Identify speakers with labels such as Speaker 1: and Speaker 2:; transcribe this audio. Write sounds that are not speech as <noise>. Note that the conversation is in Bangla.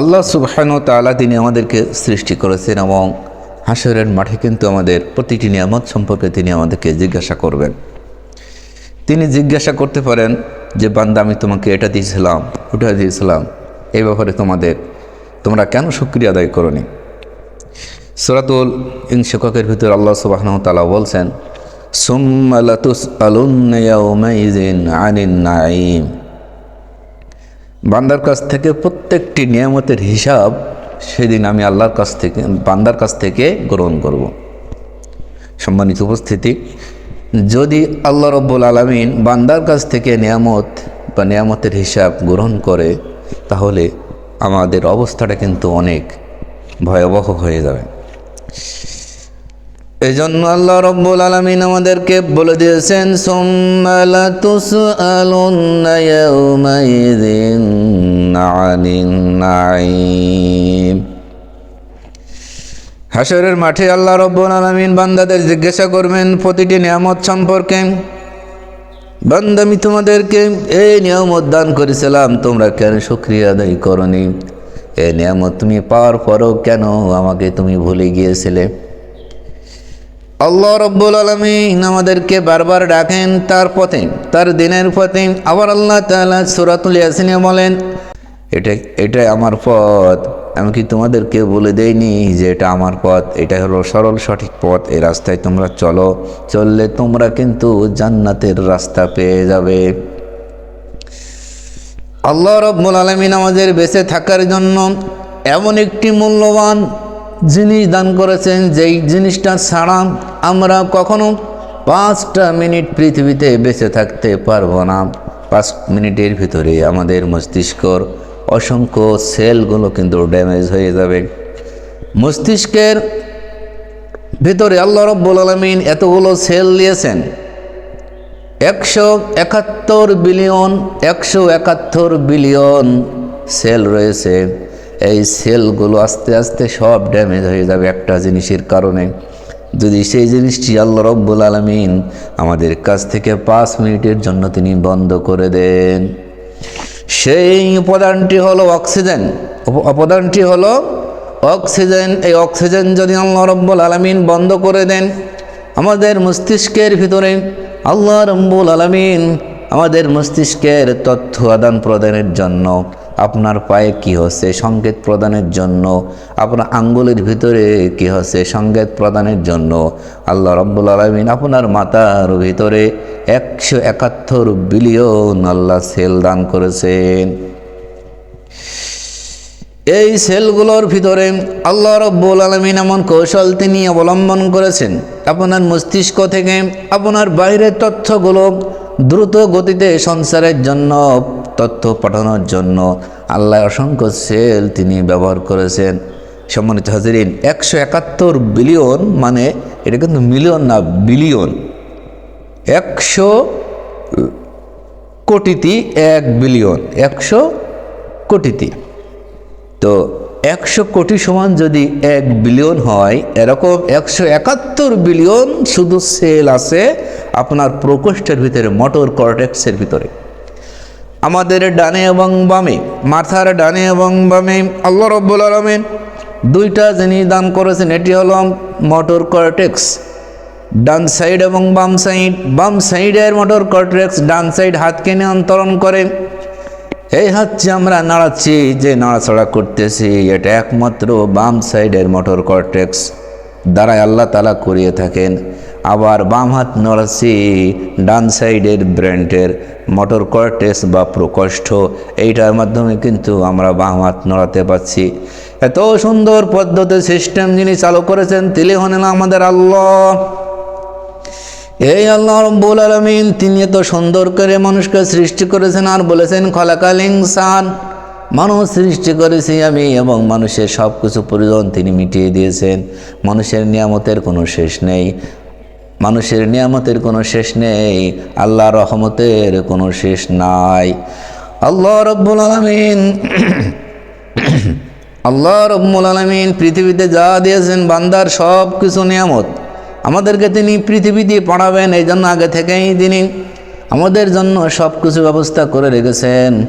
Speaker 1: আল্লাহ সুবহান তাআলা তিনি আমাদেরকে সৃষ্টি করেছেন এবং হাসরের মাঠে কিন্তু আমাদের প্রতিটি নিয়ামত সম্পর্কে তিনি আমাদেরকে জিজ্ঞাসা করবেন। তিনি জিজ্ঞাসা করতে পারেন যে, বান্দা, আমি তোমাকে এটা দিয়েছিলাম, ওটা দিয়েছিলাম, এই ব্যাপারে তোমাদের, তোমরা কেন শুক্রিয়া আদায় করনি? সুরাতুল ইনশিককের ভিতর আল্লাহ সুবাহ তালা বলছেন সুম্মালাতুস আলুন্নাইজিন আনিন নাইম বান্দার কাছ থেকে প্রত্যেকটি নিয়ামতের হিসাব সেদিন আমি আল্লাহর কাছ থেকে, বান্দার কাছ থেকে গ্রহণ করব। সম্মানিত উপস্থিতি, যদি আল্লাহ রব্বুল আলমিন বান্দার কাছ থেকে নিয়ামত বা নিয়ামতের হিসাব গ্রহণ করে, তাহলে আমাদের অবস্থাটা কিন্তু অনেক ভয়াবহ হয়ে যাবে। এই জন্য আল্লাহ রব্বুল আলমিন আমাদেরকে বলে দিয়েছেন হাসরের মাঠে আল্লাহ রব্বুল আলমিন বান্দাদের জিজ্ঞাসা করবেন, প্রতিটি নিয়ামত সম্পর্কে? বান্দা, আমি তোমাদেরকে এই নিয়ামত দান করেছিলাম, তোমরা কেন শুক্রিয়া আদায় করনি? এই নিয়ামত তুমি পাওয়ার পরও কেন আমাকে তুমি ভুলে গিয়েছিলে? আল্লাহ রব্বুল আলমিন আমাদেরকে বারবার ডাকেন তার পথে, তার দিনের পথে। আবার আল্লাহ তালা সুরাতুল ইয়াসিনে বলেন, এটা এটাই আমার পথ। আমি কি তোমাদেরকে বলে দেইনি যে এটা আমার পথ? এটা হলো সরল সঠিক পথ। এই রাস্তায় তোমরা চলো। চললে তোমরা কিন্তু জান্নাতের রাস্তা পেয়ে যাবে। আল্লাহ রব্বুল আলমিন আমাদের বেঁচে থাকার জন্য এমন একটি মূল্যবান জিনিস দান করেছেন, যেই জিনিসটা ছাড়া আমরা কখনো পাঁচটা মিনিট পৃথিবীতে বেঁচে থাকতে পারব না। পাঁচ মিনিটের ভিতরে আমাদের মস্তিষ্কর অসংখ্য সেলগুলো কিন্তু ড্যামেজ হয়ে যাবে। মস্তিষ্কের ভিতরে আল্লাহ রব্বুল আলমিন এতগুলো সেল দিয়েছেন। একশো একাত্তর বিলিয়ন, একশো একাত্তর বিলিয়ন সেল রয়েছে। এই সেলগুলো আস্তে আস্তে সব ড্যামেজ হয়ে যাবে একটা জিনিসের কারণে। যদি সেই জিনিসটি আল্লাহ রব্বুল আলমিন আমাদের কাছ থেকে পাঁচ মিনিটের জন্য তিনি বন্ধ করে দেন। সেই উপাদানটি হলো অক্সিজেন। উপাদানটি হলো অক্সিজেন। এই অক্সিজেন যদি আল্লাহ রব্বুল আলমিন বন্ধ করে দেন, আমাদের মস্তিষ্কের ভিতরে আল্লাহ রব্বুল আলমিন আমাদের মস্তিষ্কের তথ্য আদান প্রদানের জন্য আপনার পায়ে কি হচ্ছে? সংকেত প্রদানের জন্য। আপনার আঙ্গুলের ভিতরে কি হচ্ছে? সংকেত প্রদানের জন্য। আল্লাহ রব্বুল আলমিন আপনার মাতার ভিতরে একশো একাত্তর বিলিয়ন আল্লাহ সেল দান করেছেন। এই সেলগুলোর ভিতরে আল্লাহ রব্বুল আলমিন এমন কৌশল তিনি অবলম্বন করেছেন। আপনার মস্তিষ্ক থেকে আপনার বাইরের তথ্যগুলো দ্রুত গতিতে সংসারের জন্য তথ্য পাঠানোর জন্য আল্লাহ অসংখ্য সেল তিনি ব্যবহার করেছেন। সম্মানিত হাজিরিন, একশো একাত্তর বিলিয়ন মানে এটা কিন্তু মিলিয়ন না, বিলিয়ন। একশো কোটিতে এক বিলিয়ন, একশো কোটিতে। তো একশো কোটি সমান যদি এক বিলিয়ন হয়, এরকম একশো একাত্তর বিলিয়ন শুধু সেল আছে আপনার প্রকোষ্ঠের ভিতরে, মোটর কর্টেক্সের ভিতরে। আমাদের ডানে এবং বামে, মাথার ডানে এবং বামে, আল্লাহ রব্বুল আলমেন দুইটা জিনিস দান করেছেন, এটি হলো মোটর কর্টেক্স ডান সাইড এবং বাম সাইড বাম সাইডের মোটর কর্টেক্স ডান সাইড হাতকে নিয়ন্ত্রণ করে। এই হচ্ছে আমরা নাড়াচ্ছি, যে নাড়াছাড়া করতেছি, এটা একমাত্র বাম সাইডের মোটর কর্টেক্স দ্বারাই আল্লাহ তালা করিয়ে থাকেন। আবার বাম হাত নড়াচ্ছি ডান সাইডের ব্র্যান্ডের মোটর কর্টেক্স বা প্রকোষ্ঠ, এইটার মাধ্যমে কিন্তু আমরা বাম হাত নড়াতে পারছি। এত সুন্দর পদ্ধতি সিস্টেম যিনি চালু করেছেন, তিনি হলেন আমাদের আল্লাহ। এই আল্লাহ রব্বুল আলমিন, তিনি এত সুন্দর করে মানুষকে সৃষ্টি করেছেন আর বলেছেন, খলাকাল ইনসান। মানুষ সৃষ্টি করেছি আমি এবং মানুষের সব কিছু প্রয়োজন তিনি মিটিয়ে দিয়েছেন। মানুষের নিয়ামতের কোনো শেষ নেই। মানুষের নিয়ামতের কোনো শেষ নেই। আল্লাহ রহমতের কোনো শেষ নাই। আল্লাহ রব্বুল আলমিন <clears throat> আল্লাহ রব্বুল আলমিন পৃথিবীতে যা দিয়েছেন বান্দার সব কিছু নিয়ামত। আমাদেরকে তিনি পৃথিবী দিয়ে পড়াবেন এই জন্য আগে থেকেই তিনি আমাদের জন্য সব কিছু ব্যবস্থা করে রেখেছেন।